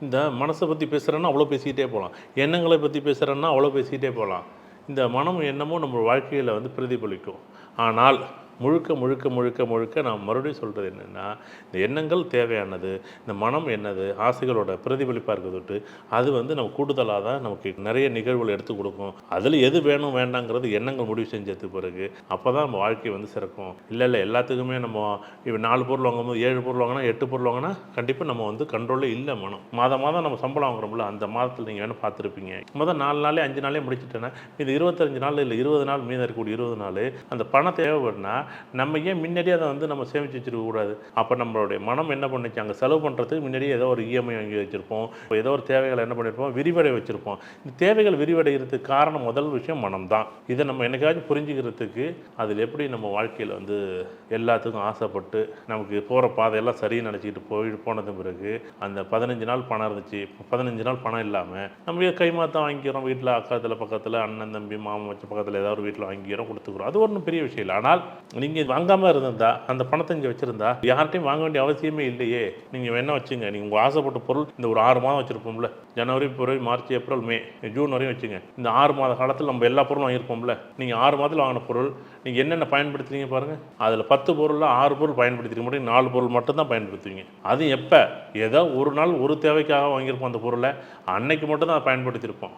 இந்த மனசை பற்றி பேசுகிறேன்னா அவ்வளோ பேசிக்கிட்டே போகலாம் எண்ணங்களை பற்றி பேசுகிறேன்னா அவ்வளோ பேசிக்கிட்டே போகலாம் இந்த மனம் எண்ணமும் நம்ம வாழ்க்கையில் வந்து பிரதிபலிக்கும். ஆனால் முழுக்க முழுக்க முழுக்க முழுக்க நான் மறுபடியும் சொல்கிறது என்னென்னா இந்த எண்ணங்கள் தேவையானது இந்த மனம் என்னது ஆசைகளோட பிரதிபலிப்பாக இருக்கிறது அது வந்து நம்ம கூடுதலாக தான் நமக்கு நிறைய நிகழ்வுகள் எடுத்து கொடுக்கும். அதில் எது வேணும் வேண்டாங்கிறது எண்ணங்கள் முடிவு செஞ்சதுக்கு பிறகு அப்போ தான் நம்ம வாழ்க்கை வந்து சிறக்கும். இல்லை இல்லை எல்லாத்துக்குமே நம்ம இப்போ நாலு பொருள் வாங்கும்போது ஏழு பொருள் வாங்கினா எட்டு பொருள் வாங்கினா கண்டிப்பாக நம்ம வந்து கண்ட்ரோலே இல்லை மனம். மாதம் மாதம் நம்ம சம்பளம் வாங்குறோம்ல அந்த மாதத்தில் நீங்கள் வேணும் பார்த்துருப்பீங்க மொதல் நாலு நாளே அஞ்சு நாளே முடிச்சுட்டேன்னா இது இருபத்தஞ்சு நாள் இல்லை இருபது நாள் மீதம் இருக்கக்கூடிய இருபது நாள் அந்த பணம் தேவைப்படுனா நம்ம ஏன் முன்னாடியே அதை வந்து நம்ம சேமித்து வச்சுருக்கக்கூடாது? அப்போ நம்மளுடைய மனம் என்ன பண்ணுச்சு? அங்கே செலவு பண்ணுறதுக்கு முன்னாடியே ஏதோ ஒரு இஎம்ஐ வாங்கி வச்சுருப்போம். ஏதோ ஒரு தேவைகளை என்ன பண்ணியிருப்போம் விரிவடை வச்சுருப்போம். இந்த தேவைகள் விரிவடைகிறதுக்கு காரணம் முதல் விஷயம் மனம் தான் இதை நம்ம என்னைக்காச்சும் புரிஞ்சுக்கிறதுக்கு அதில் எப்படி நம்ம வாழ்க்கையில் வந்து எல்லாத்துக்கும் ஆசைப்பட்டு நமக்கு போகிற பாதையெல்லாம் சரின்னு நினச்சிக்கிட்டு போய் போனது பிறகு அந்த பதினஞ்சு நாள் பணம் இருந்துச்சு. பதினஞ்சு நாள் பணம் இல்லாமல் நம்ம கைமாத்தான் வாங்கிக்கிறோம். வீட்டில் அக்காத்தில் பக்கத்தில் அண்ணன் தம்பி மாமன் வச்ச பக்கத்தில் ஏதாவது ஒரு வீட்டில் வாங்கிக்கிறோம் கொடுத்துக்கிறோம். அது ஒன்றும் பெரிய விஷயம் இல்லை. ஆனால் நீங்கள் வாங்காமல் இருந்திருந்தா அந்த பணத்தை இங்கே வச்சுருந்தா யார்கிட்டையும் வாங்க வேண்டிய அவசியமே இல்லையே. நீங்கள் வேணால் வச்சுங்க. நீங்கள் உங்கள் ஆசைப்பட்ட பொருள் இந்த ஒரு ஆறு மாதம் வச்சுருப்போம்ல. ஜனவரி பிப்ரவரி மார்ச் ஏப்ரல் மே ஜூன் வரையும் வச்சுங்க. இந்த ஆறு மாத காலத்தில் நம்ம எல்லா பொருளும் வாங்கியிருப்போம்ல. நீங்கள் ஆறு மாதத்தில் வாங்கின பொருள் நீங்கள் என்னென்ன பயன்படுத்துறீங்க பாருங்கள் அதில் பத்து பொருளில் ஆறு பொருள் பயன்படுத்திருக்க முடியும். நாலு பொருள் மட்டும்தான் பயன்படுத்துவீங்க. அது எப்போ? ஏதோ ஒரு நாள் ஒரு தேவைக்காக வாங்கியிருப்போம் அந்த பொருளை. அன்னைக்கு மட்டும் தான் பயன்படுத்தியிருப்போம்.